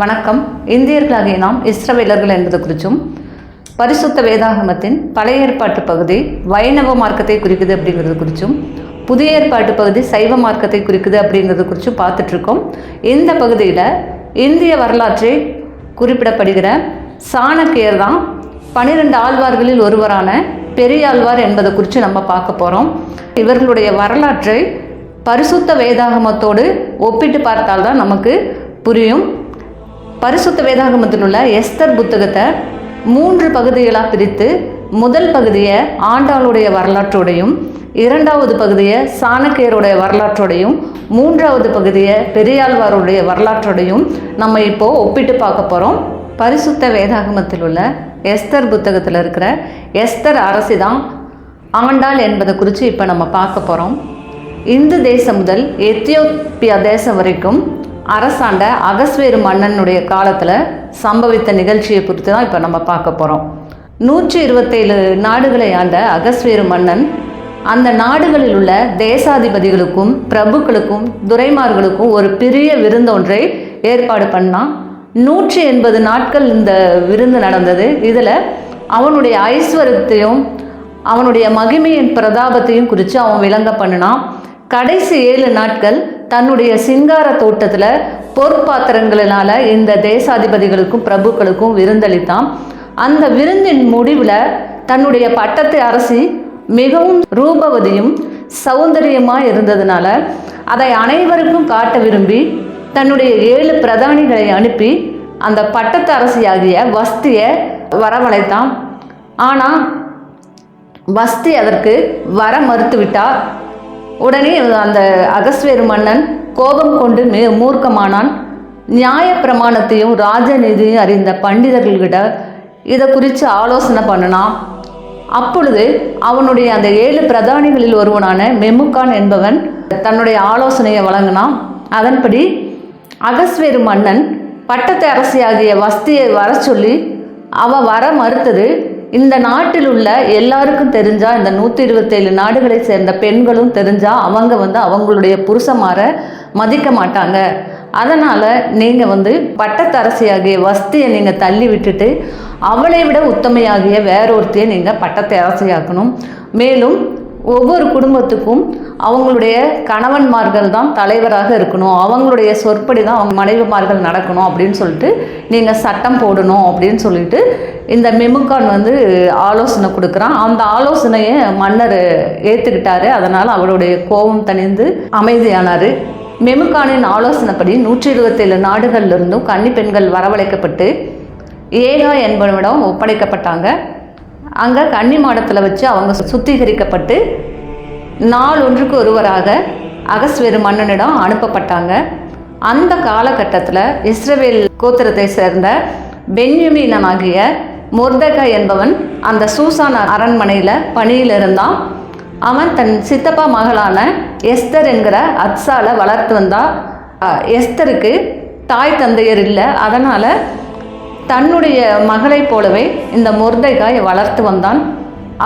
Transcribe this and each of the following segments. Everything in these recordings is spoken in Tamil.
வணக்கம். இந்தியர்களாகிய நாம் இஸ்ரவேலர்கள் என்பது குறித்தும் பரிசுத்த வேதாகமத்தின் பழைய ஏற்பாட்டு பகுதி வைணவ மார்க்கத்தை குறிக்குது அப்படிங்கிறது குறித்தும் புதிய ஏற்பாட்டு பகுதி சைவ மார்க்கத்தை குறிக்குது அப்படிங்கிறது குறித்தும் பார்த்துட்ருக்கோம். இந்த பகுதியில் இந்திய வரலாற்றை குறிப்பிடப்படுகிற சாணக்கியர் தான் பனிரெண்டு ஆழ்வார்களில் ஒருவரான பெரியாழ்வார் என்பதை குறித்து நம்ம பார்க்க போகிறோம் இவர்களுடைய வரலாற்றை பரிசுத்த வேதாகமத்தோடு ஒப்பிட்டு பார்த்தால்தான் நமக்கு புரியும். பரிசுத்த வேதாகமத்தில் உள்ள எஸ்தர் புத்தகத்தை மூன்று பகுதிகளாக பிரித்து முதல் பகுதியை ஆண்டாளுடைய வரலாற்றோடையும் இரண்டாவது பகுதியை சாணக்கியருடைய வரலாற்றோடையும் மூன்றாவது பகுதியை பெரியாழ்வாருடைய வரலாற்றோடையும் நம்ம இப்போது ஒப்பிட்டு பார்க்க போகிறோம் பரிசுத்த வேதாகமத்தில் உள்ள எஸ்தர் புத்தகத்தில் இருக்கிற எஸ்தர் அரசி தான் ஆண்டாள் என்பதை குறித்து இப்போ நம்ம பார்க்க போகிறோம் இந்து தேசம் முதல் எத்தியோப்பியா தேசம் வரைக்கும் அரசாண்ட அகஸ்வேரு மன்னனுடைய காலத்தில் சம்பவித்த நிகழ்ச்சியை குறித்து தான் இப்போ நம்ம பார்க்க போகிறோம் நூற்றி இருபத்தேழு நாடுகளை ஆண்ட அகஸ்வேரு மன்னன் அந்த நாடுகளில் உள்ள தேசாதிபதிகளுக்கும் பிரபுக்களுக்கும் துரைமார்களுக்கும் ஒரு பெரிய விருந்தொன்றை ஏற்பாடு பண்ணான். நூற்றி எண்பது நாட்கள் இந்த விருந்து நடந்தது. இதில் அவனுடைய ஐஸ்வரத்தையும் அவனுடைய மகிமையின் பிரதாபத்தையும் குறித்து அவன் விளங்க பண்ணினான். கடைசி ஏழு நாட்கள் தன்னுடைய சிங்கார தோட்டத்தில் பொற்பாத்திரங்களினால இந்த தேசாதிபதிகளுக்கும் பிரபுக்களுக்கும் விருந்தளித்தான். அந்த விருந்தின் முடிவில் தன்னுடைய பட்டத்து அரசி மிகவும் ரூபவதியும் சௌந்தரியமாக இருந்ததுனால அதை அனைவருக்கும் காட்ட விரும்பி தன்னுடைய ஏழு பிரதானிகளை அனுப்பி அந்த பட்டத்து அரசியாகிய வஸ்தியை வரவழைத்தான். ஆனால் வஸ்தி அதற்கு வர மறுத்துவிட்டார். உடனே அந்த அகஸ்வேரு மன்னன் கோபம் கொண்டு மே மூர்க்கமானான். நியாய பிரமாணத்தையும் ராஜநீதியும் அறிந்த பண்டிதர்கள்கிட்ட இதை குறித்து ஆலோசனை பண்ணினான். அப்பொழுது அவனுடைய அந்த ஏழு பிரதானிகளில் ஒருவனான மெமுக்கான் என்பவன் தன்னுடைய ஆலோசனையை வழங்கினான். அதன்படி அகஸ்வேரு மன்னன் பட்டத்து அரசியாகிய வஸ்தியை வர சொல்லி அவ வர மறுத்தது இந்த நாட்டில் உள்ள எல்லாருக்கும் தெரிஞ்சா இந்த நூற்றி இருபத்தேழு நாடுகளை சேர்ந்த பெண்களும் தெரிஞ்சா அவங்க வந்து அவங்களுடைய புருஷமார மதிக்க மாட்டாங்க. அதனால் நீங்கள் வந்து பட்டத்தரசியாகிய வஸ்தியை நீங்கள் தள்ளி விட்டுட்டு அவளை விட உத்தமையாகிய வேறொருத்தையை நீங்கள் பட்டத்தை அரசியாக்கணும் மேலும் ஒவ்வொரு குடும்பத்துக்கும் அவங்களுடைய கணவன்மார்கள் தான் தலைவராக இருக்கணும். அவங்களுடைய சொற்படி தான் அவங்க மனைவிமார்கள் நடக்கணும் அப்படின்னு சொல்லிட்டு நீங்கள் சட்டம் போடணும் அப்படின்னு சொல்லிட்டு இந்த மெமுக்கான் வந்து ஆலோசனை கொடுக்குறான். அந்த ஆலோசனையை மன்னர் ஏற்றுக்கிட்டாரு அதனால் அவருடைய கோபம் தணிந்து அமைதியானார். மெமுக்கானின் ஆலோசனைப்படி நூற்றி இருபத்தேழு நாடுகளிலிருந்தும் கன்னி பெண்கள் வரவழைக்கப்பட்டு ஏகா என்பவனிடம் ஒப்படைக்கப்பட்டாங்க. அங்கே கன்னி மாடத்தில் வச்சு அவங்க சுத்திகரிக்கப்பட்டு நாள் ஒன்றுக்கு ஒருவராக அகஸ்வேறு மன்னனிடம் அனுப்பப்பட்டாங்க. அந்த காலகட்டத்தில் இஸ்ரவேல் கோத்திரத்தை சேர்ந்த பென்யமீனனாகிய மொர்தகா என்பவன் அந்த சூசான் அரண்மனையில் பணியில் இருந்தான். அவன் தன் சித்தப்பா மகளான எஸ்தர் என்கிற அத்ஸால வளர்த்து வந்தா எஸ்தருக்கு தாய் தந்தையர் இல்லை. அதனால் தன்னுடைய மகளைப் போலவே இந்த முர்தைகாய் வளர்த்து வந்தான்.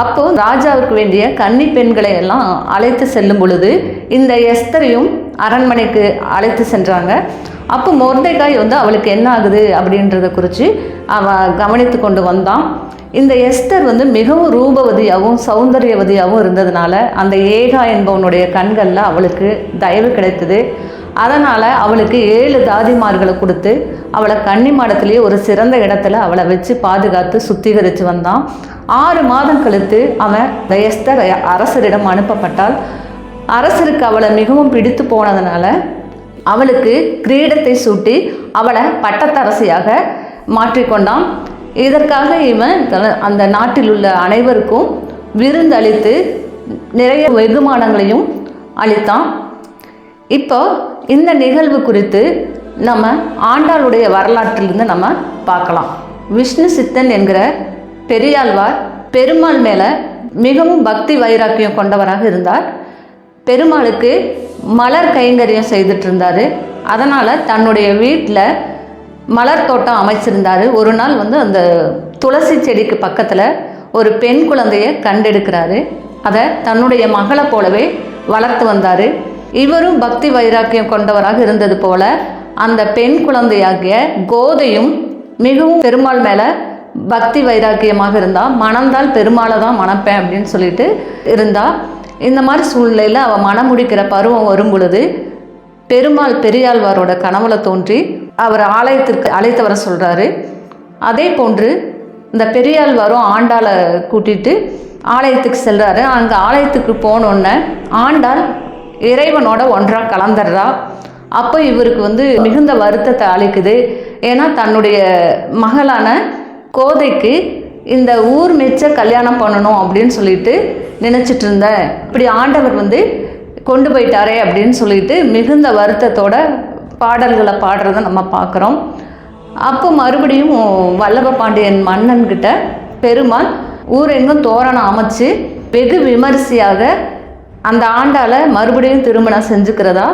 அப்போ ராஜாவுக்கு வேண்டிய கன்னி பெண்களை எல்லாம் அழைத்து செல்லும் பொழுது இந்த எஸ்தரையும் அரண்மனைக்கு அழைத்து சென்றாங்க. அப்போ மொர்தைகாய் வந்து அவளுக்கு என்ன ஆகுது அப்படின்றத குறித்து அவன் கவனித்து கொண்டு வந்தான். இந்த எஸ்தர் வந்து மிகவும் ரூபவதியாகவும் சௌந்தரியவதியாகவும் இருந்ததுனால அந்த ஏகா என்பவனுடைய கண்களில் அவளுக்கு தயவு கிடைத்தது. அதனால் அவளுக்கு ஏழு தாதிமார்களை கொடுத்து அவளை கன்னிமாடத்திலேயே ஒரு சிறந்த இடத்துல அவளை வச்சு பாதுகாத்து சுத்திகரித்து வந்தான். ஆறு மாதம் கழித்து அவன் வயஸ்தர் அரசரிடம் அனுப்பப்பட்டால் அரசருக்கு அவளை மிகவும் பிடித்து போனதுனால அவளுக்கு கிரீடத்தை சூட்டி அவளை பட்டத்தரசியாக மாற்றிக்கொண்டான் இதற்காக இவன் அந்த நாட்டில் உள்ள அனைவருக்கும் விருந்து அளித்து நிறைய வெகுமானங்களையும் அளித்தான். இப்போ இந்த நிகழ்வு குறித்து நம்ம ஆண்டாளுடைய வரலாற்றிலிருந்து நம்ம பார்க்கலாம். விஷ்ணு சித்தன் என்கிற பெரியாழ்வார் பெருமாள் மேலே மிகவும் பக்தி வைராக்கியம் கொண்டவராக இருந்தார். பெருமாளுக்கு மலர் கைங்கரியம் செய்துட்டு இருந்தார் அதனால் தன்னுடைய வீட்டில் மலர் தோட்டம் அமைச்சிருந்தார். ஒரு நாள் வந்து அந்த துளசி செடிக்கு பக்கத்தில் ஒரு பெண் குழந்தையை கண்டெடுக்கிறாரு. அதை தன்னுடைய மகளை போலவே வளர்த்து வந்தார். இவரும் பக்தி வைராக்கியம் கொண்டவராக இருந்தது போல அந்த பெண் குழந்தையாகிய கோதையும் மிகவும் பெருமாள் மேலே பக்தி வைராக்கியமாக இருந்தா மணந்தால் பெருமாளை தான் மணப்பேன் அப்படின்னு சொல்லிட்டு இருந்தா. இந்த மாதிரி சூழ்நிலையில் அவள் மனம் முடிக்கிற பருவம் வரும் பொழுது பெருமாள் பெரியாழ்வாரோட கனவுல தோன்றி அவர் ஆலயத்திற்கு அழைத்து வர சொல்கிறாரு அதே போன்று இந்த பெரியாழ்வாரும் ஆண்டாளை கூட்டிட்டு ஆலயத்துக்கு செல்கிறாரு அங்கே ஆலயத்துக்கு போனோடனே ஆண்டாள் இறைவனோட ஒன்றாக கலந்துடுறா அப்போ இவருக்கு வந்து மிகுந்த வருத்தத்தை அளிக்குது. ஏன்னா தன்னுடைய மகளான கோதைக்கு இந்த ஊர் மிச்ச கல்யாணம் பண்ணணும் அப்படின்னு சொல்லிட்டு நினச்சிட்டு இருந்தேன் இப்படி ஆண்டவர் வந்து கொண்டு போயிட்டாரே அப்படின்னு சொல்லிட்டு மிகுந்த வருத்தத்தோட பாடல்களை பாடுறதை நம்ம பார்க்குறோம். அப்போ மறுபடியும் வல்லப பாண்டியன் மன்னன்கிட்ட பெருமாள் ஊரெங்கும் தோரணம் அமைச்சு வெகு விமரிசையாக அந்த ஆண்டாளை மறுபடியும் திருமணம் செஞ்சுக்கிறதா?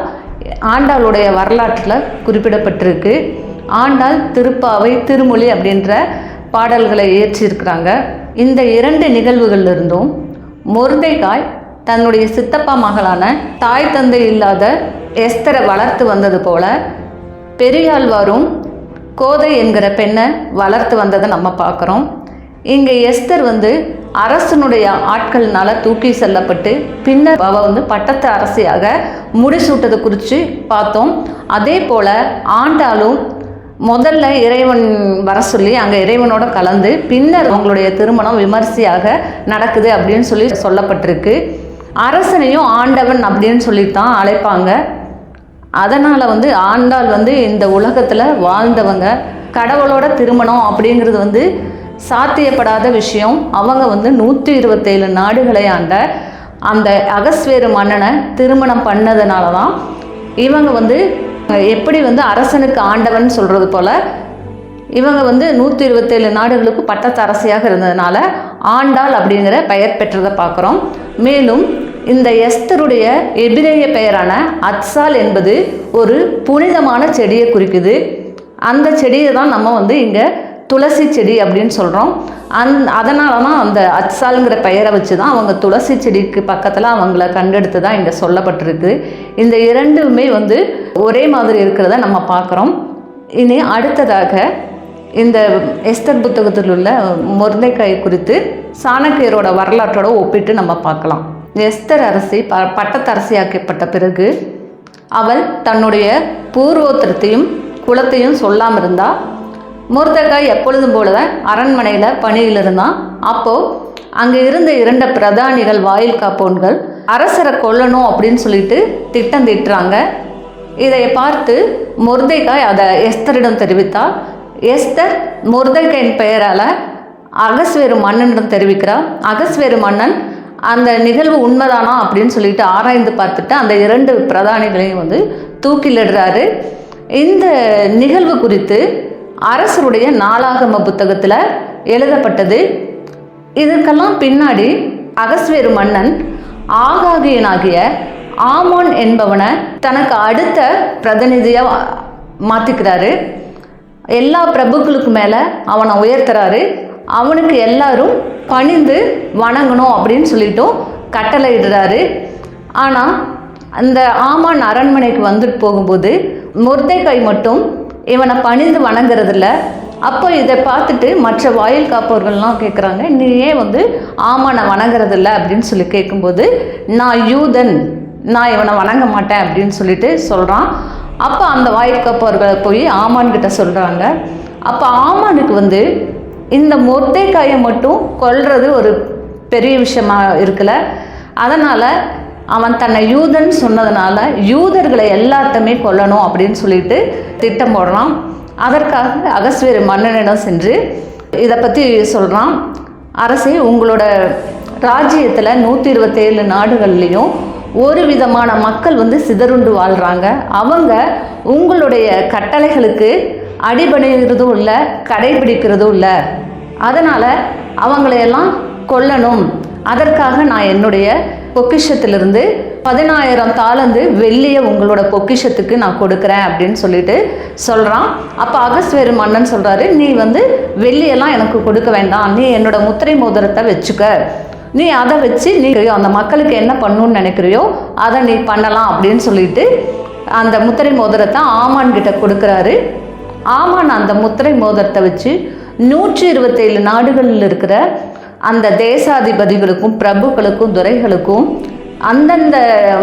ஆண்டாளுடைய வரலாற்றில் குறிப்பிடப்பட்டிருக்கு. ஆண்டாள் திருப்பாவை திருமொழி அப்படின்ற பாடல்களை இயற்றியிருக்கிறாங்க. இந்த இரண்டு நிகழ்வுகளிலிருந்தும் முருந்தைக்காய் தன்னுடைய சித்தப்பா மகளான தாய் தந்தை இல்லாத எஸ்தரை வளர்த்து வந்தது போல பெரியாழ்வாரும் கோதை என்கிற பெண்ணை வளர்த்து வந்ததை நம்ம பார்க்குறோம். இங்கே எஸ்தர் வந்து அரசனுடைய ஆட்கள்னால தூக்கி செல்லப்பட்டு பின்னர் அவ வந்து பட்டத்து அரசியாக முடிசூட்டது குறித்து பார்த்தோம். அதே போல் ஆண்டாலும் முதல்ல இறைவன் வர சொல்லி அங்கே இறைவனோட கலந்து பின்னர் அவங்களுடைய திருமணம் விமர்சையாக நடக்குது அப்படின்னு சொல்லி சொல்லப்பட்டிருக்கு. அரசனையும் ஆண்டவன் அப்படின்னு சொல்லித்தான் அழைப்பாங்க. அதனால் வந்து ஆண்டாள் வந்து இந்த உலகத்தில் வாழ்ந்தவங்க. கடவுளோட திருமணம் அப்படிங்கிறது வந்து சாத்தியப்படாத விஷயம். அவங்க வந்து நூற்றி இருபத்தேழு நாடுகளை ஆண்ட அந்த அகஸ்வேறு மன்னனை திருமணம் பண்ணதுனால தான் இவங்க வந்து எப்படி வந்து அரசனுக்கு ஆண்டவன் சொல்கிறது போல் இவங்க வந்து நூற்றி இருபத்தேழு நாடுகளுக்கு பட்டத்தரசியாக இருந்ததுனால ஆண்டாள் அப்படிங்கிற பெயர் பெற்றதை பார்க்குறோம். மேலும் இந்த எஸ்தருடைய எபிரேய பெயரான அத்சால் என்பது ஒரு புனிதமான செடியை குறிக்குது. அந்த செடியை தான் நம்ம வந்து இங்கே துளசி செடி அப்படின்னு சொல்கிறோம் அந் அதனால தான் அந்த அச்சாலுங்கிற பெயரை வச்சு தான் அவங்க துளசி செடிக்கு பக்கத்தில் அவங்கள கண்டெடுத்து தான் இங்கே சொல்லப்பட்டிருக்கு. இந்த இரண்டுமே வந்து ஒரே மாதிரி இருக்கிறத நம்ம பார்க்குறோம். இனி அடுத்ததாக இந்த எஸ்தர் புத்தகத்தில் உள்ள முருந்தைக்காய் குறித்து சாணக்கியரோட வரலாற்றோட ஒப்பிட்டு நம்ம பார்க்கலாம். எஸ்தர் அரசி ப பட்டத்தரசியாக்கப்பட்ட பிறகு அவள் தன்னுடைய பூர்வோத்திரத்தையும் குலத்தையும் சொல்லாமல் இருந்தால் முருதக்காய் எப்பொழுதும் போல அரண்மனையில் பணியில் இருந்தான் அப்போது அங்கே இருந்த இரண்டு பிரதானிகள் வாயில் காப்போன்கள் அரசரை கொல்லணும் அப்படின்னு சொல்லிட்டு திட்டம் திட்டுறாங்க. இதை பார்த்து முருதைக்காய் அதை எஸ்தரிடம் தெரிவித்தாள். எஸ்தர் முருதைக்காயின் பெயரால் அகஸ்வேறு மன்னனிடம் தெரிவிக்கிறார். அகஸ்வேறு மன்னன் அந்த நிகழ்வு உண்மைதானா? அப்படின்னு சொல்லிட்டு ஆராய்ந்து பார்த்துட்டு அந்த இரண்டு பிரதானிகளையும் வந்து தூக்கிலிடுறாரு. இந்த நிகழ்வு குறித்து அரசருடைய நாளாகம புத்தகத்தில் எழுதப்பட்டது. இதற்கெல்லாம் பின்னாடி அகஸ்வேறு மன்னன் ஆகாகியனாகிய ஆமோன் என்பவனை தனக்கு அடுத்த பிரதிநிதியாக மாற்றிக்கிறாரு எல்லா பிரபுக்களுக்கு மேலே அவனை உயர்த்துறாரு. அவனுக்கு எல்லாரும் பணிந்து வணங்கணும் அப்படின்னு சொல்லிட்டும் கட்டளை இடுறாரு ஆனால் அந்த ஆமான் அரண்மனைக்கு வந்துட்டு போகும்போது முர்தைக்காய் மட்டும் இவனை பணிந்து வணங்குறதில்ல. அப்போ இதை பார்த்துட்டு மற்ற வாயில் காப்பவர்கள்லாம் கேட்குறாங்க நீ ஏன் வந்து ஆமானை வணங்குறதில்ல? அப்படின்னு சொல்லி கேட்கும்போது நான் யூதன் நான் இவனை வணங்க மாட்டேன் அப்படின்னு சொல்லிட்டு சொல்கிறான் அப்போ அந்த வாயில் காப்பவர்கள் போய் ஆமான்கிட்ட சொல்கிறாங்க அப்போ ஆமானுக்கு வந்து இந்த மொத்தைக்காயை மட்டும் கொல்றது ஒரு பெரிய விஷயமா இருக்குல்ல. அதனால் அவன் தன்னை யூதன் சொன்னதுனால யூதர்களை எல்லாத்தையுமே கொல்லணும் அப்படின்னு சொல்லிட்டு திட்டம் போடுறான் அதற்காக அகஸ்வேறு மன்னனிடம் சென்று இதை பற்றி சொல்கிறான் அரசே உங்களோட ராஜ்யத்தில் நூற்றி இருபத்தேழு நாடுகள்லேயும் ஒரு விதமான மக்கள் வந்து சிதறுண்டு வாழ்கிறாங்க அவங்க உங்களுடைய கட்டளைகளுக்கு அடிபணிகிறதும் இல்லை கடைபிடிக்கிறதும் இல்லை. அதனால் அவங்களையெல்லாம் கொல்லணும். அதற்காக நான் என்னுடைய பொக்கிஷத்திலிருந்து பதினாயிரம் தாளந்து வெள்ளியை உங்களோட பொக்கிஷத்துக்கு நான் கொடுக்குறேன் அப்படின்னு சொல்லிட்டு சொல்கிறான் அப்போ அகஸ்வேறு மன்னன் சொல்கிறாரு நீ வந்து வெள்ளியெல்லாம் எனக்கு கொடுக்க வேண்டாம். நீ என்னோட முத்திரை மோதிரத்தை வச்சுக்க. நீ அதை வச்சு நீ அந்த மக்களுக்கு என்ன பண்ணணும்னு நினைக்கிறியோ அதை நீ பண்ணலாம். அப்படின்னு சொல்லிட்டு அந்த முத்திரை மோதிரத்தை ஆமான் கிட்ட கொடுக்குறாரு. ஆமான் அந்த முத்திரை மோதிரத்தை வச்சு நூற்றி இருபத்தேழு நாடுகளில் இருக்கிற அந்த தேசாதிபதிகளுக்கும் பிரபுக்களுக்கும் துரைகளுக்கும் அந்தந்த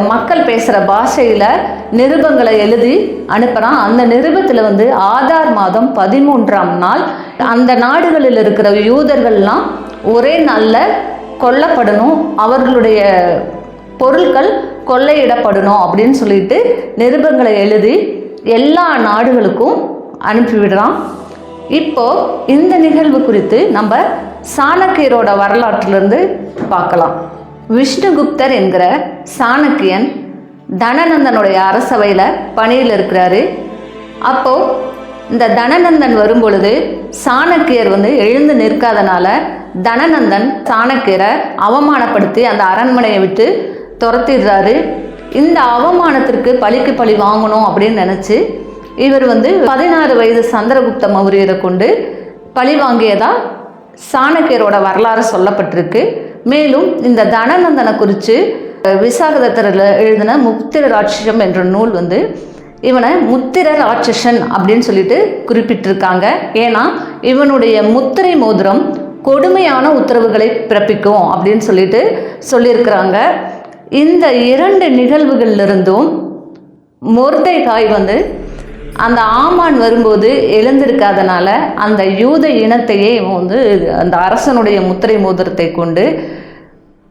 மக்கள் பேசுகிற பாஷையில் நிருபங்களை எழுதி அனுப்புகிறான் அந்த நிருபத்தில் வந்து ஆதார் மாதம் பதிமூன்றாம் நாள். அந்த நாடுகளில் இருக்கிற யூதர்கள்லாம் ஒரே நாளில் கொல்லப்படணும். அவர்களுடைய பொருட்கள் கொள்ளையிடப்படணும் அப்படின்னு சொல்லிட்டு நிருபங்களை எழுதி எல்லா நாடுகளுக்கும் அனுப்பிவிடுறான். இப்போ இந்த நிகழ்வு குறித்து நம்ம சாணக்கியரோட வரலாற்றிலிருந்து பார்க்கலாம். விஷ்ணுகுப்தர் என்கிற சாணக்கியன் தனநந்தனுடைய அரசவையில் பணியில் இருக்கிறாரு. அப்போ இந்த தனநந்தன் வரும்பொழுது சாணக்கியர் வந்து எழுந்து நிற்காதனால தனநந்தன் சாணக்கியரை அவமானப்படுத்தி அந்த அரண்மனையை விட்டு துரத்திடுறாரு. இந்த அவமானத்திற்கு பழிக்கு பழி வாங்கணும் அப்படின்னு நினச்சி இவர் வந்து பதினாறு வயது சந்திரகுப்த மௌரியரை கொண்டு பழி வாங்கியதா சாணக்கியரோட வரலாறு சொல்லப்பட்டிருக்கு. மேலும் இந்த தனநந்தனை குறித்து விசாகதத்தரில் எழுதின முத்திர ராட்சசம் என்ற நூல் வந்து இவனை முத்திர ராட்சசன் அப்படின்னு சொல்லிட்டு குறிப்பிட்டிருக்காங்க. ஏன்னா இவனுடைய முத்திரை மோதிரம் கொடுமையான உத்தரவுகளை பிறப்பிக்கும் அப்படின்னு சொல்லிட்டு சொல்லியிருக்கிறாங்க. இந்த இரண்டு நிகழ்வுகளிலிருந்தும் மொர்தைகாய் வந்து அந்த ஆமான் வரும்போது எழுந்திருக்காதனால அந்த யூத இனத்தையே இவன் வந்து அந்த அரசனுடைய முத்திரை மோதிரத்தை கொண்டு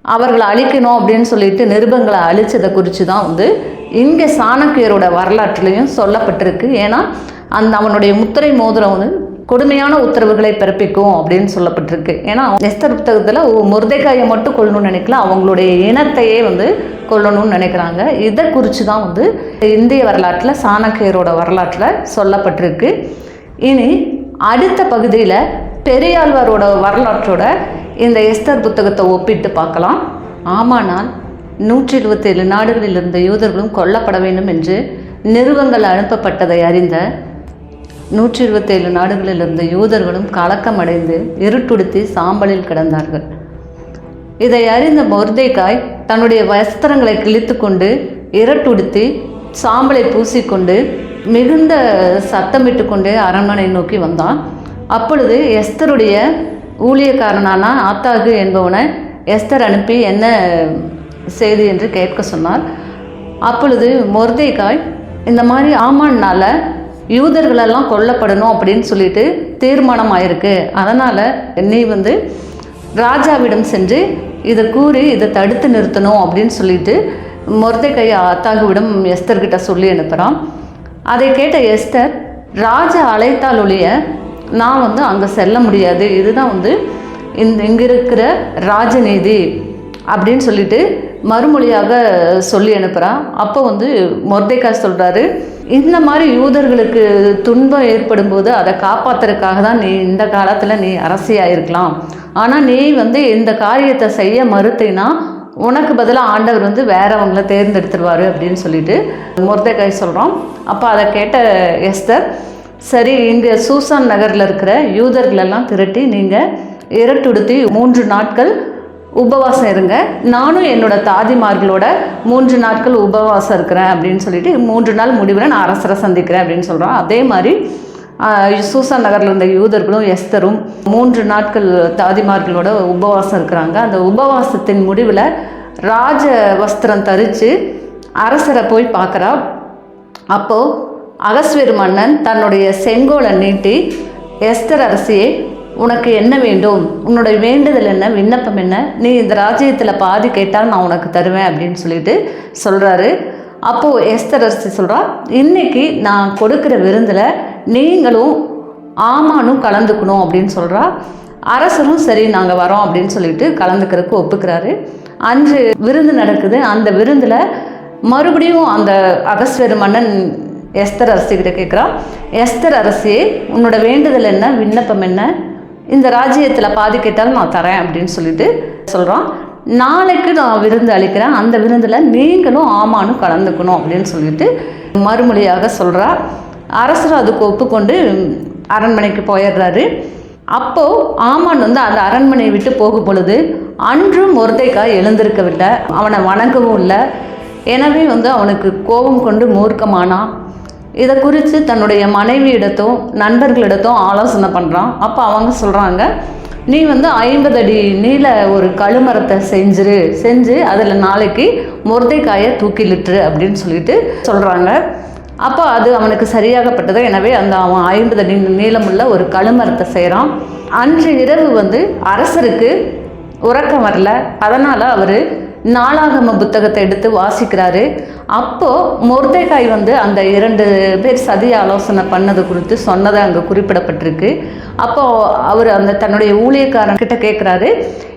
அவர்களை அழிக்கணும் அப்படின்னு சொல்லிட்டு நிருபங்களை அழிச்சதை குறித்து தான் வந்து இங்கே சாணக்கியரோட வரலாற்றுலையும் சொல்லப்பட்டிருக்கு. ஏன்னா அந்த அவனுடைய முத்திரை மோதிரம் வந்து கொடுமையான உத்தரவுகளை பிறப்பிக்கும் அப்படின்னு சொல்லப்பட்டிருக்கு. ஏன்னா எஸ்தர் புத்தகத்தில் முருதைக்காயை மட்டும் கொள்ளணும்னு நினைக்கல அவங்களுடைய இனத்தையே வந்து கொள்ளணும்னு நினைக்கிறாங்க. இதை குறித்து தான் வந்து இந்திய வரலாற்றில் சாணக்கியரோட வரலாற்றில் சொல்லப்பட்டிருக்கு. இனி அடுத்த பகுதியில் பெரியாழ்வாரோட வரலாற்றோட இந்த எஸ்தர் புத்தகத்தை ஒப்பிட்டு பார்க்கலாம். ஆமானால் நூற்றி இருபத்தேழு நாடுகளில் இருந்த யூதர்களும் கொல்லப்பட வேண்டும் என்று நிறுவங்கள் அனுப்பப்பட்டதை அறிந்த நூற்றி இருபத்தேழு நாடுகளில் இருந்த யூதர்களும் கலக்கமடைந்து இருட்டுடுத்தி சாம்பலில் கிடந்தார்கள். இதை அறிந்த மொர்தேகாய் தன்னுடைய வஸ்திரங்களை கிழித்து கொண்டு இரட்டுடுத்தி சாம்பலை பூசிக்கொண்டு மிகுந்த சத்தமிட்டு கொண்டே அரண்மனை நோக்கி வந்தான். அப்பொழுது எஸ்தருடைய ஊழியக்காரனான ஆத்தாகு என்பவனை எஸ்தர் அனுப்பி என்ன செய்தி என்று கேட்க சொன்னார். அப்பொழுது மொர்தேகாய் இந்த மாதிரி ஆமான்னால யூதர்களெல்லாம் கொல்லப்படணும் அப்படின்னு சொல்லிட்டு தீர்மானம் ஆயிருக்கு அதனால் நீ வந்து ராஜாவிடம் சென்று இதை கூறி இதை தடுத்து நிறுத்தணும் அப்படின்னு சொல்லிட்டு கை அத்தாகுவிடம் எஸ்தர்கிட்ட சொல்லி அனுப்புகிறான் அதை கேட்ட எஸ்தர் ராஜா அழைத்தால் ஒழிய நான் வந்து அங்கே செல்ல முடியாது. இதுதான் வந்து இந்த இங்கே இருக்கிற ராஜநீதி அப்படின்னு சொல்லிட்டு மறுமொழியாக சொல்லி அனுப்புகிறான் அப்போ வந்து மொர்தேகா சொல்கிறாரு இந்த மாதிரி யூதர்களுக்கு துன்பம் ஏற்படும் போது அதை காப்பாற்றுறதுக்காக தான் நீ இந்த காலத்தில் நீ அரசியாக இருக்கலாம். ஆனால் நீ வந்து இந்த காரியத்தை செய்ய மறுத்தீன்னா உனக்கு பதிலாக ஆண்டவர் வந்து வேறவங்கள தேர்ந்தெடுத்துருவார் அப்படின்னு சொல்லிட்டு மொர்தைக்காய் சொல்கிறோம் அப்போ அதை கேட்ட எஸ்தர் சரி இங்கே சூசான் நகரில் இருக்கிற யூதர்களெல்லாம் திரட்டி நீங்கள் இரட்டுடுத்தி மூன்று நாட்கள் உபவாசம் இருங்க. நானும் என்னோட தாதிமார்களோட மூன்று நாட்கள் உபவாசம் இருக்கிறேன் அப்படின்னு சொல்லிட்டு மூன்று நாள் முடிவில் நான் அரசரை சந்திக்கிறேன் அப்படின்னு சொல்கிறோம் அதே மாதிரி சூசான் நகரில் இருந்த யூதர்களும் எஸ்தரும் மூன்று நாட்கள் தாதிமார்களோட உபவாசம் இருக்கிறாங்க. அந்த உபவாசத்தின் முடிவில் ராஜ வஸ்திரம் தரித்து அரசரை போய் பார்க்குறா. அப்போது அகஸ்வீர் மன்னன் தன்னுடைய செங்கோலை நீட்டி எஸ்தர் அரசியை உனக்கு என்ன வேண்டும்? உன்னுடைய வேண்டுதல் என்ன? விண்ணப்பம் என்ன? நீ இந்த ராஜ்யத்தில் பாதி கேட்டால் நான் உனக்கு தருவேன் அப்படின்னு சொல்லிட்டு சொல்கிறாரு அப்போது எஸ்தர் அரசி சொல்கிறா இன்னைக்கு நான் கொடுக்குற விருந்தில் நீங்களும் ஆமானும் கலந்துக்கணும் அப்படின்னு சொல்கிறா அரசரும் சரி நாங்கள் வரோம் அப்படின்னு சொல்லிட்டு கலந்துக்கிறதுக்கு ஒப்புக்கிறாரு. அன்று விருந்து நடக்குது. அந்த விருந்தில் மறுபடியும் அந்த அகஸ்வேர் மன்னன் எஸ்தர் அரசிக்கிட்ட கேட்குறான் எஸ்தர் அரசியே உன்னோட வேண்டுதல் என்ன? விண்ணப்பம் என்ன? இந்த ராஜ்யத்தில் பாதி கேட்டாலும் நான் தரேன் அப்படின்னு சொல்லிட்டு சொல்கிறான் நாளைக்கு நான் விருந்து அளிக்கிறேன். அந்த விருந்தில் நீங்களும் ஆமானும் கலந்துக்கணும் அப்படின்னு சொல்லிட்டு மறுமொழியாக சொல்கிறா அரசர் அதுக்கு ஒப்புக்கொண்டு அரண்மனைக்கு போயிடுறாரு. அப்போது ஆமான் வந்து அந்த அரண்மனையை விட்டு போகும் பொழுது அன்றும் மொர்தைக்காய் எழுந்திருக்கவில்லை. அவனை வணங்கவும் இல்லை. எனவே வந்து அவனுக்கு கோபம் கொண்டு மூர்க்கமானான். இதை குறித்து தன்னுடைய மனைவியிடத்தும் நண்பர்களிடத்தும் ஆலோசனை பண்ணுறான் அப்போ அவங்க சொல்கிறாங்க நீ வந்து ஐம்பது அடி நீல ஒரு கழுமரத்தை செஞ்சிரு செஞ்சு அதில் நாளைக்கு முருதைக்காயை தூக்கிலிட்டுரு அப்படின்னு சொல்லிட்டு சொல்கிறாங்க அப்போ அது அவனுக்கு சரியாகப்பட்டது. எனவே அந்த அவன் ஐம்பது அடி நீளமுள்ள ஒரு கழுமரத்தை செய்கிறான் அன்று இரவு வந்து அரசருக்கு உறக்கம் வரல. அதனால் அவர் நாளாகம புத்தகத்தை எடுத்து வாசிக்கிறாரு. அப்போது மொர்தேகாய் வந்து அந்த இரண்டு பேர் சதி ஆலோசனை பண்ணது குறித்து சொன்னதை அங்கே குறிப்பிடப்பட்டிருக்கு. அப்போது அவர் அந்த தன்னுடைய ஊழியக்காரன் கிட்ட கேட்குறாரு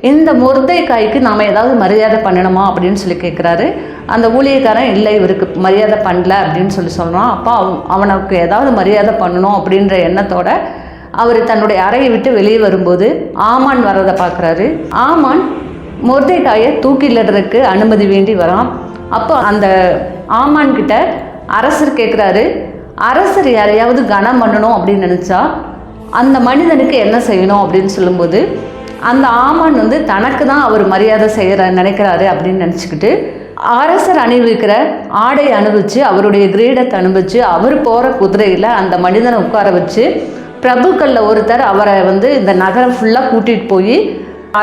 இந்த மொர்தேகாய்க்கு நாம் ஏதாவது மரியாதை பண்ணணுமா? அப்படின்னு சொல்லி கேட்குறாரு அந்த ஊழியக்காரன் இல்லை இவருக்கு மரியாதை பண்ணல அப்படின்னு சொல்லி சொல்கிறான் அப்போ அவ- அவனுக்கு ஏதாவது மரியாதை பண்ணணும் அப்படின்ற எண்ணத்தோட அவர் தன்னுடைய அறையை விட்டு வெளியே வரும்போது ஆமான் வர்றதை பார்க்குறாரு. ஆமான் மொர்தேகாயை தூக்கிலிடுறதுக்கு அனுமதி வேண்டி வரான். அப்போ அந்த ஆமான் கிட்ட அரசர் கேட்குறாரு அரசர் யாரையாவது கனம் பண்ணணும் அப்படின்னு நினச்சா அந்த மனிதனுக்கு என்ன செய்யணும்? அப்படின்னு சொல்லும்போது அந்த ஆமான் வந்து தனக்கு தான் அவர் மரியாதை செய்கிற நினைக்கிறாரு அப்படின்னு நினச்சிக்கிட்டு அரசர் அணிவிக்கிற ஆடை அனுபவிச்சு அவருடைய கிரீடத்தை அனுபவிச்சு அவர் போகிற குதிரையில் அந்த மனிதனை உட்கார வச்சு பிரபுக்களில் ஒருத்தர் அவரை வந்து இந்த நகரம் ஃபுல்லாக கூட்டிகிட்டு போய்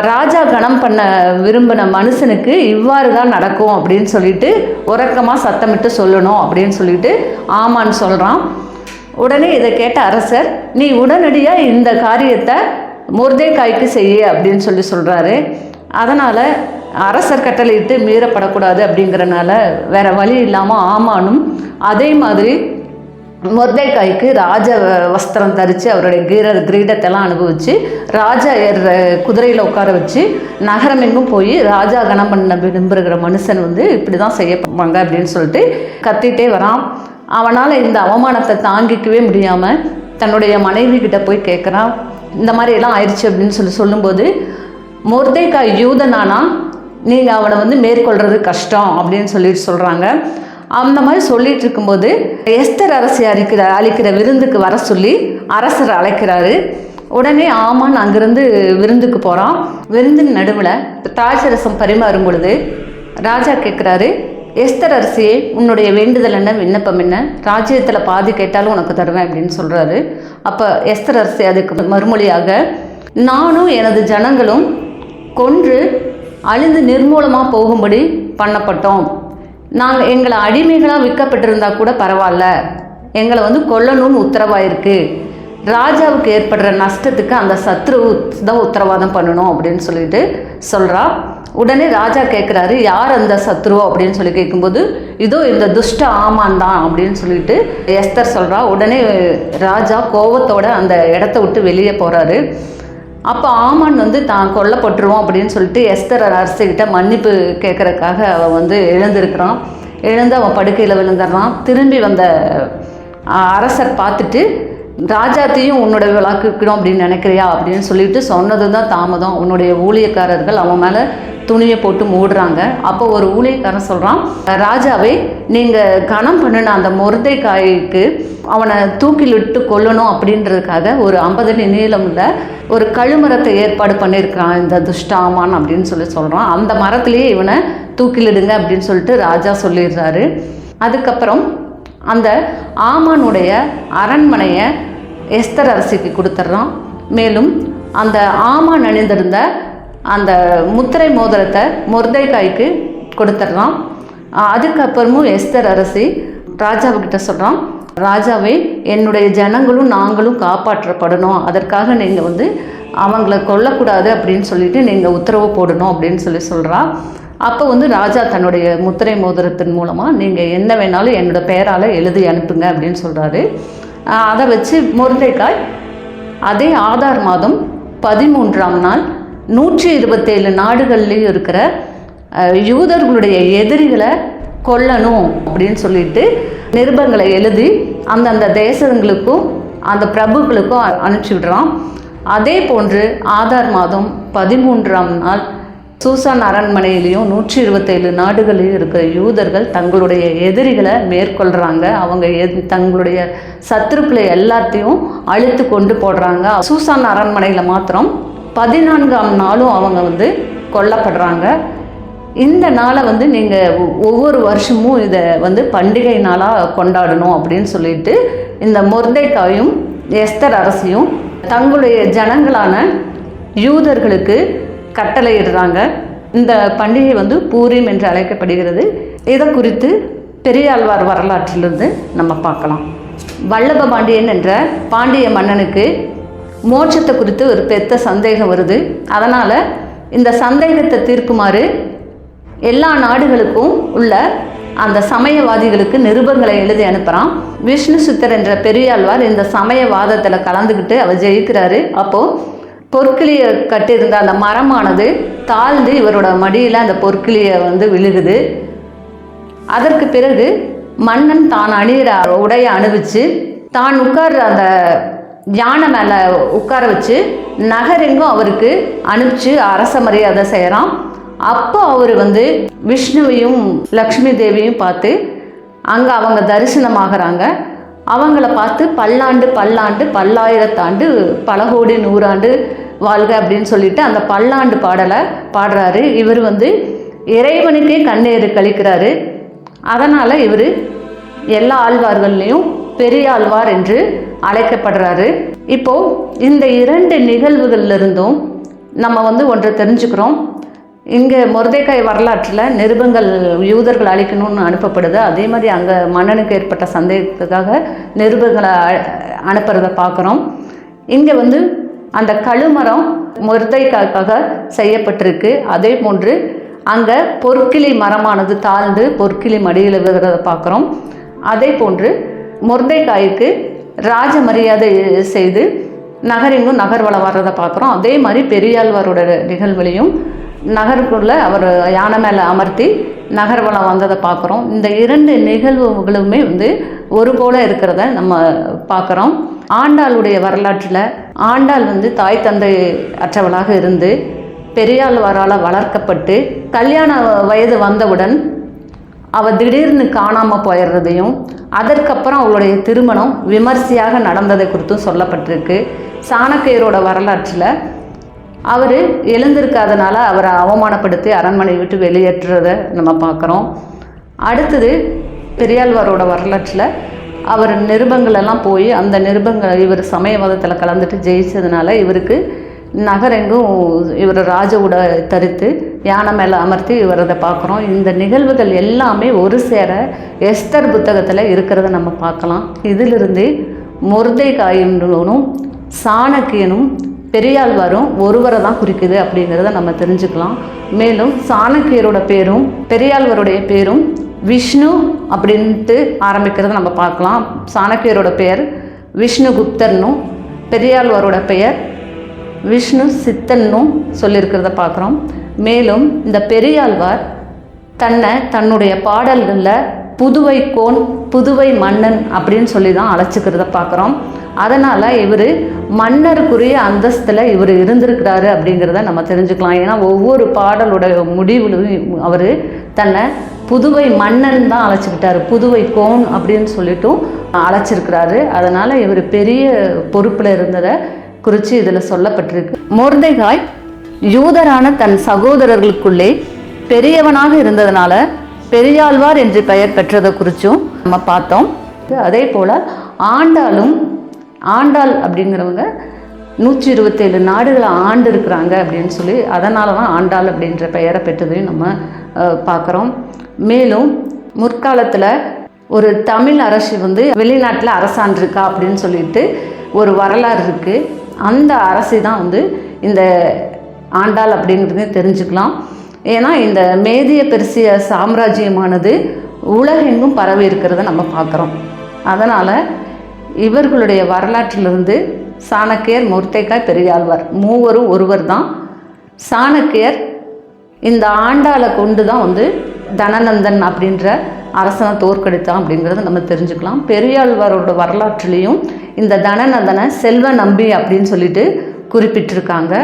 ராஜா கணம் பண்ண விரும்பின மனுஷனுக்கு இவ்வாறு தான் நடக்கும் அப்படின்னு சொல்லிட்டு உறக்கமாக சத்தமிட்டு சொல்லணும் அப்படின்னு சொல்லிட்டு ஆமான்னு சொல்கிறான் உடனே இதை கேட்ட அரசர் நீ உடனடியாக இந்த காரியத்தை முர்தேகாய்க்கு செய்ய அப்படின்னு சொல்லி சொல்கிறாரு அதனால் அரசர் கட்டளையிட்டு மீறப்படக்கூடாது அப்படிங்கிறனால வேற வழி இல்லாமல் ஆமானும் அதே மாதிரி மொர்தேக்காய்க்கு ராஜ வ- வஸ்திரம் தரித்து அவருடைய கிர கிரீடத்தெல்லாம் அனுபவிச்சு ராஜா ஏறுற குதிரையில் உட்கார வச்சு நகரம் எங்கும் போய் ராஜா கணம் பண்ண விரும்புகிற மனுஷன் வந்து இப்படி தான் செய்யப்பாங்க அப்படின்னு சொல்லிட்டு கத்திட்டே வரான். அவனால் இந்த அவமானத்தை தாங்கிக்கவே முடியாமல் தன்னுடைய மனைவி கிட்ட போய் கேட்குறான் இந்த மாதிரி எல்லாம் ஆயிடுச்சு அப்படின்னு சொல்லி சொல்லும்போது மொர்தேக்காய் யூதனானா நீங்கள் அவனை வந்து மேற்கொள்கிறது கஷ்டம் அப்படின்னு சொல்லிட்டு சொல்கிறாங்க அந்த மாதிரி சொல்லிட்டு இருக்கும்போது எஸ்தர் அரசி அளிக்கிற அளிக்கிற விருந்துக்கு வர சொல்லி அரசர் அழைக்கிறாரு. உடனே ஆமான் அங்கிருந்து விருந்துக்கு போகிறான் விருந்தின் நடுவில் திராட்சரசம் பரிமாறும் பொழுது ராஜா கேட்குறாரு எஸ்தர் அரசியே உன்னுடைய வேண்டுதல் என்ன விண்ணப்பம் என்ன? ராஜ்யத்தில் பாதி கேட்டாலும் உனக்கு தருவேன் அப்படின்னு சொல்கிறாரு அப்போ எஸ்தர் அரசி அதுக்கு மறுமொழியாக நானும் எனது ஜனங்களும் கொன்று அழிந்து நிர்மூலமாக போகும்படி பண்ணப்பட்டோம். நாங்கள் எங்களை அடிமைகளாக விற்கப்பட்டிருந்தா கூட பரவாயில்ல. எங்களை வந்து கொல்லணும்னு உத்தரவாயிருக்கு. ராஜாவுக்கு ஏற்படுற நஷ்டத்துக்கு அந்த சத்ரு தான் உத்தரவாதம் பண்ணணும் அப்படின்னு சொல்லிட்டு சொல்கிறா உடனே ராஜா கேட்குறாரு யார் அந்த சத்ரு அப்படின்னு சொல்லி கேட்கும்போது இதோ இந்த துஷ்ட ஆமான் தான் அப்படின்னு சொல்லிட்டு எஸ்தர் சொல்கிறா உடனே ராஜா கோவத்தோட அந்த இடத்த விட்டு வெளியே போகிறாரு அப்போ ஆமான் வந்து தான் கொல்லப்பட்டுருவோம் அப்படின்னு சொல்லிட்டு எஸ்தர் அரசுகிட்ட மன்னிப்பு கேட்கறதுக்காக அவன் வந்து எழுந்திருக்கிறான். எழுந்து அவன் படுக்கையில் விழுந்துடுறான். திரும்பி வந்த அரசர் பார்த்துட்டு ராஜாத்தையும் உன்னோட விளாக்குக்கணும் அப்படின்னு நினைக்கிறியா அப்படின்னு சொல்லிட்டு சொன்னது தான் தாமதம். உன்னுடைய ஊழியக்காரர்கள் அவன் மேலே துணியை போட்டு மூடுறாங்க. அப்போ ஒரு ஊழியக்காரன் சொல்கிறான் ராஜாவே நீங்கள் கணம் பண்ணின அந்த முருதைக்காய்க்கு அவனை தூக்கிலிட்டு கொல்லணும் அப்படின்றதுக்காக ஒரு ஐம்பது அடி நீளமில் ஒரு கழுமரத்தை ஏற்பாடு பண்ணியிருக்கிறான் இந்த துஷ்டாமான் அப்படின்னு சொல்லி சொல்கிறான் அந்த மரத்துலேயே இவனை தூக்கிலிடுங்க அப்படின்னு சொல்லிட்டு ராஜா சொல்லிடுறாரு. அதுக்கப்புறம் அந்த ஆமானுடைய அரண்மனையை எஸ்தர் அரசிக்கு கொடுத்துட்றான் மேலும் அந்த ஆமான் அணிந்திருந்த அந்த முத்திரை மோதிரத்தை மொர்தைக்காய்க்கு கொடுத்துட்றான் அதுக்கப்புறமும் எஸ்தர் அரசி ராஜாவுக்கிட்ட சொல்கிறான் ராஜாவே என்னுடைய ஜனங்களும் நாங்களும் காப்பாற்றப்படணும். அதற்காக நீங்கள் வந்து அவங்கள கொல்லக்கூடாது அப்படின்னு சொல்லிட்டு நீங்கள் உத்தரவு போடணும் அப்படின்னு சொல்லி சொல்கிறா அப்போ வந்து ராஜா தன்னுடைய முத்திரை மோதிரத்தின் மூலமாக நீங்கள் என்ன வேணாலும் என்னோட பெயரால் எழுதி அனுப்புங்க அப்படின்னு சொல்கிறாரு அதை வச்சு முருந்தைக்காய் அதே ஆதார் மாதம் பதிமூன்றாம் நாள் நூற்றி இருபத்தேழு நாடுகள்லேயும் இருக்கிற யூதர்களுடைய எதிரிகளை கொல்லணும் அப்படின்னு சொல்லிட்டு நிருபங்களை எழுதி அந்தந்த தேசங்களுக்கும் அந்த பிரபுக்களுக்கும் அனுப்பிச்சி விடுறான். அதே போன்று ஆதார் மாதம் பதிமூன்றாம் நாள் சூசான் அரண்மனையிலையும் நூற்றி இருபத்தேழு நாடுகளிலும் இருக்கிற யூதர்கள் தங்களுடைய எதிரிகளை மேற்கொள்கிறாங்க அவங்க தங்களுடைய சத்துருக்களை எல்லாத்தையும் அழித்து கொண்டு போடுறாங்க. சூசான் அரண்மனையில் மாத்திரம் பதினான்காம் நாளும் அவங்க வந்து கொல்லப்படுறாங்க. இந்த நாளை வந்து நீங்கள் ஒவ்வொரு வருஷமும் இதை வந்து பண்டிகை நாளாக கொண்டாடணும் அப்படின்னு சொல்லிட்டு இந்த மொர்தைக்காயும் எஸ்தர் அரசியும் தங்களுடைய ஜனங்களான யூதர்களுக்கு கட்டளையிடுறாங்க. இந்த பண்டிகை வந்து பூரிம் என்று அழைக்கப்படுகிறது. இதை குறித்து பெரியாழ்வார் வரலாற்றிலிருந்து நம்ம பார்க்கலாம். வல்லப பாண்டியன் என்ற பாண்டிய மன்னனுக்கு மோட்சத்தை குறித்து ஒரு பெத்த சந்தேகம் வருது. அதனால் இந்த சந்தேகத்தை தீர்க்குமாறு எல்லா நாடுகளுக்கும் உள்ள அந்த சமயவாதிகளுக்கு நிருபங்களை எழுதி அனுப்புகிறான் விஷ்ணு சித்தர் என்ற பெரியாழ்வார் இந்த சமயவாதத்தில் கலந்துக்கிட்டு அவர் ஜெயிக்கிறாரு. அப்போது பொற்கிளியை கட்டியிருந்த அந்த மரமானது தாழ்ந்து இவரோட மடியில் அந்த பொற்கிளியை வந்து விழுகுது. அதற்கு பிறகு மன்னன் தான் அணிகிற உடையை அணிவிச்சு தான் உட்கார்ற அந்த யானை மேலே உட்கார வச்சு நகரெங்கும் அவருக்கு அனுப்பிச்சு அரச மரியாதை செய்கிறான் அப்போ அவர் வந்து விஷ்ணுவையும் லக்ஷ்மி தேவியும் பார்த்து அங்கே அவங்க தரிசனமாகறாங்க. அவங்கள பார்த்து பல்லாண்டு பல்லாண்டு பல்லாயிரத்தாண்டு பல கோடி நூறாண்டு வாழ்க அப்படின்னு சொல்லிட்டு அந்த பல்லாண்டு பாடலை பாடுறாரு. இவர் வந்து இறைவனுக்கே கண்ணீர் கழிக்கிறாரு. அதனால் இவர் எல்லா ஆழ்வார்கள்லேயும் பெரிய ஆழ்வார் என்று அழைக்கப்படுறாரு. இப்போ இந்த இரண்டு நிகழ்வுகள்ல இருந்தும் நம்ம வந்து ஒன்றை தெரிஞ்சுக்கிறோம். இங்கே மொர்தேக்காய் வரலாற்றில் நிருபங்கள் யூதர்கள் அழிக்கணும்னு அனுப்பப்படுது. அதே மாதிரி அங்கே மன்னனுக்கு ஏற்பட்ட சந்தேகத்துக்காக நிருபங்களை அ- அனுப்புறத பார்க்குறோம். இங்கே வந்து அந்த கழுமரம் மொர்தைக்காய்க்காக செய்யப்பட்டிருக்கு. அதே போன்று அங்கே பொற்கிளி மரமானது தாழ்ந்து பொற்கிளி மடியில் விழுகிறத பார்க்குறோம் அதே போன்று முருதைக்காய்க்கு ராஜ மரியாதை செய்து நகரெங்கும் நகர்வலம் வர்றதை பார்க்குறோம் அதே மாதிரி பெரியாழ்வாரோட நிகழ்வுலையும் நகருக்குள்ளே அவர் யானை மேலே அமர்த்தி நகர்வலம் வந்ததை பார்க்குறோம் இந்த இரண்டு நிகழ்வுகளுமே வந்து ஒரு போல இருக்கிறத நம்ம பார்க்குறோம். ஆண்டாளுடைய வரலாற்றில் ஆண்டாள் வந்து தாய் தந்தை அற்றவளாக இருந்து பெரியாழ்வாரால் வளர்க்கப்பட்டு கல்யாண வயது வந்தவுடன் அவள் திடீர்னு காணாமல் போயிடுறதையும் அதற்கப்புறம் அவளுடைய திருமணம் விமர்சையாக நடந்ததை குறித்தும் சொல்லப்பட்டிருக்கு. சாணக்கியரோட வரலாற்றில் அவர் எழுந்திருக்காதனால அவரை அவமானப்படுத்தி அரண்மனை விட்டு வெளியேற்றுறத நம்ம பார்க்குறோம். அடுத்தது பெரியாழ்வாரோட வரலாற்றில் அவர் நிருபங்களெல்லாம் போய் அந்த நிருபங்கள் இவர் சமயவாதத்தில் கலந்துட்டு ஜெயிச்சதுனால இவருக்கு நகரெங்கும் இவர் ராஜ உடை தரித்து யானை மேலே அமர்த்தி இவரதை பார்க்குறோம் இந்த நிகழ்வுகள் எல்லாமே ஒரு சேர எஸ்தர் புத்தகத்தில் இருக்கிறத நம்ம பார்க்கலாம் இதிலிருந்து முருதை காயினும் சாணக்கியனும் பெரியாழ்வாரும் ஒருவரை தான் குறிக்குது அப்படிங்கிறத நம்ம தெரிஞ்சுக்கலாம். மேலும் சாணக்கியரோட பேரும் பெரியாழ்வருடைய பேரும் விஷ்ணு அப்படின்ட்டு ஆரம்பிக்கிறத நம்ம பார்க்கலாம். சாணக்கியரோட பெயர் விஷ்ணு குப்தர்னும் பெரியாழ்வாரோட பெயர் விஷ்ணு சித்தன்னும் சொல்லியிருக்கிறத பார்க்குறோம். மேலும் இந்த பெரியாழ்வார் தன்னை தன்னுடைய பாடல்களில் புதுவை கோன் புதுவை மன்னன் அப்படின்னு சொல்லி தான் அழைச்சிக்கிறத பார்க்குறோம். அதனால் இவர் மன்னருக்குரிய அந்தஸ்தில் இவர் இருந்திருக்கிறாரு அப்படிங்கிறத நம்ம தெரிஞ்சுக்கலாம். ஏன்னா ஒவ்வொரு பாடலுடைய முடிவுலையும் அவர் தன்னை புதுவை மன்னன் தான் அழைச்சிக்கிட்டாரு. புதுவை கோன் அப்படின்னு சொல்லிட்டும் அழைச்சிருக்கிறாரு. அதனால் இவர் பெரிய பொறுப்பில் இருந்ததை குறித்து இதில் சொல்லப்பட்டிருக்கு. மொர்தெகாய் யூதரான தன் சகோதரர்களுக்குள்ளே பெரியவனாக இருந்ததுனால பெரியாழ்வார் என்று பெயர் பெற்றதை குறித்தும் நம்ம பார்த்தோம். அதே போல் ஆண்டாளும் ஆண்டாள் அப்படிங்கிறவங்க நூற்றி இருபத்தேழு நாடுகளை ஆண்டு இருக்கிறாங்க அப்படின்னு சொல்லி அதனால தான் ஆண்டாள் அப்படின்ற பெயரை பெற்றதையும் நம்ம பார்க்குறோம். மேலும் முற்காலத்தில் ஒரு தமிழ் அரசு வந்து வெளிநாட்டில் அரசாண்டிருக்கா அப்படின்னு சொல்லிட்டு ஒரு வரலாறு இருக்குது அந்த அரசு தான் வந்து இந்த ஆண்டாள் அப்படிங்கிறதையும் தெரிஞ்சுக்கலாம். ஏன்னா இந்த மேதிய பெருசிய சாம்ராஜ்யமானது உலகெங்கும் பரவி இருக்கிறத நம்ம பார்க்குறோம் அதனால் இவர்களுடைய வரலாற்றிலிருந்து சாணக்கியர் முர்த்தேக்காய் பெரியாழ்வார் மூவரும் ஒருவர் தான். சாணக்கியர் இந்த ஆண்டாளை கொண்டு தான் வந்து தனநந்தன் அப்படின்ற அரசனை தோற்கடித்தான் அப்படிங்கிறத நம்ம தெரிஞ்சுக்கலாம். பெரியாழ்வாரோட வரலாற்றுலேயும் இந்த தனநந்தனை செல்வ நம்பி அப்படின்னு சொல்லிட்டு குறிப்பிட்டிருக்காங்க.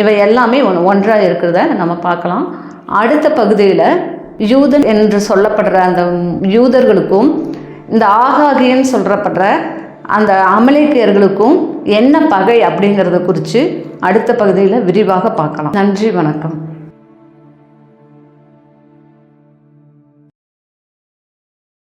இவை எல்லாமே ஒன் ஒன்றாக இருக்கிறத நம்ம பார்க்கலாம். அடுத்த பகுதியில் யூதன் என்று சொல்லப்படுற அந்த யூதர்களுக்கும் இந்த ஆகாகியன்னு சொல்கிறப்படுற அந்த அமலேக்கியர்களுக்கும் என்ன பகை அப்படிங்கிறத குறித்து அடுத்த பகுதியில் விரிவாக பார்க்கலாம். நன்றி வணக்கம்.